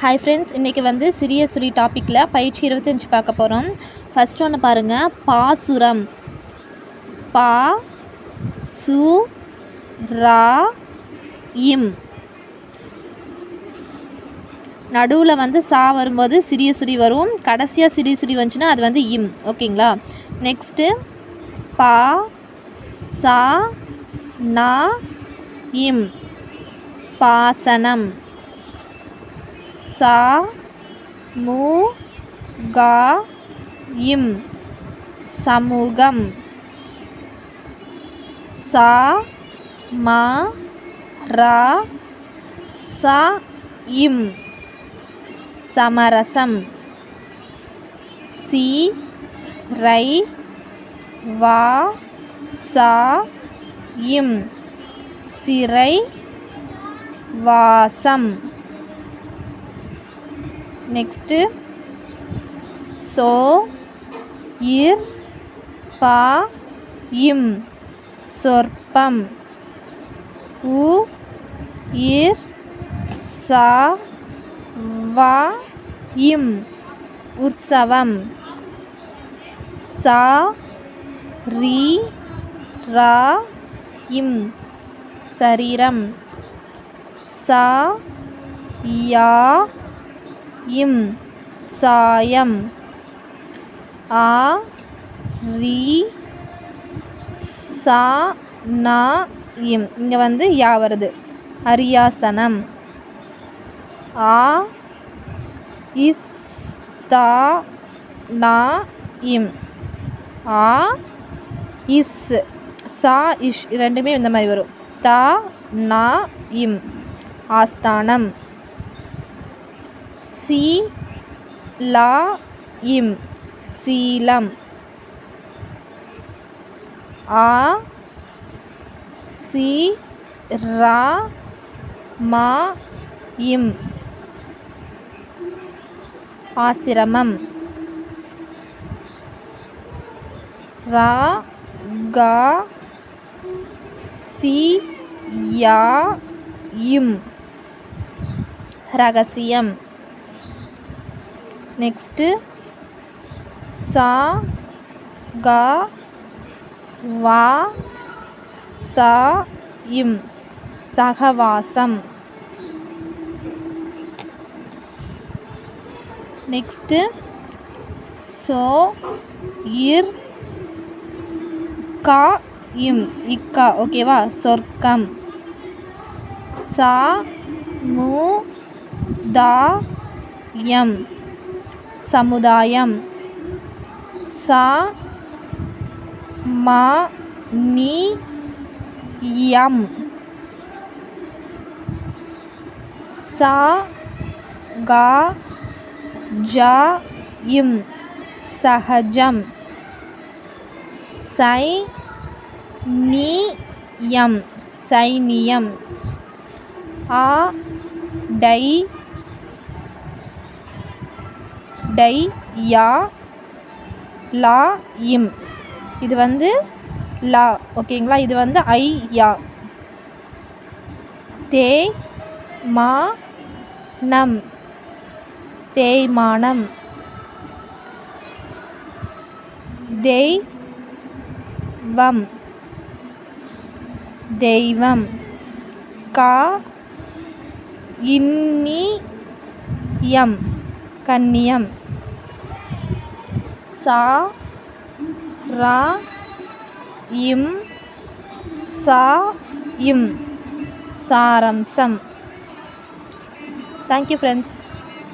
Hi friends இன்றைக்கி வந்து சிறிய சுரி டாப்பிக்கில் பயிற்சி இருபத்தஞ்சி பார்க்க போகிறோம் ஃபஸ்ட் ஒன்று பாருங்கள் பாசுரம். பா சு ரா இம். நடுவில் வந்து சா வரும்போது சிறிய சுடி வரும். கடைசியாக சிறிய சுடி வந்துச்சுன்னா அது வந்து இம். ஓகேங்களா நெக்ஸ்ட்டு பா சா நா இம். பாசனம். சா மு கா இம். சமூகம். சா மா ரா சா இம். சமரசம். சி ரை வா சா இம். சிறை வாசம். நெக்ஸ்ட்டு சோ இர் பா இம் சொற்பம். உ இர் சா வா இம் உற்சவம். சா ரி ரா இம் சரீரம். சா யா இம் சாயம். ஆ ரீ சா நா இம். இங்கே வந்து யா வருது. அரியாசனம். ஆ இஸ் தா நா இம். ஆ இஸ் சா இஷ். ரெண்டுமே இந்த மாதிரி வரும். தா நா இம். ஆஸ்தானம். சி லா இம் சீலம். ஆ சி ரா மா இம் ஆசிரமம். ரா கா சி யா இம் ரகசியம். நெக்ஸ்ட்டு சா கா வா சா இம். சகவாசம். நெக்ஸ்ட்டு சோ இர் கா இம். இக்கா. ஓகேவா? சொர்க்கம். சா மு தா யம் சமுதாயம். சா மா நீ யம். சா கா ஜா இம் சகஜம். சை நீ யம். சைனியம். ஆ டை டை யா லா இம். இது வந்து லா ஓகேங்களா? இது வந்து ஐ யா. தே மா நம் தேய்மானம் தெய் வம். தெய்வம். கா இன்னியம். கன்னியம் சா ரா இம் சா இம். சாரம்சம். Thank you friends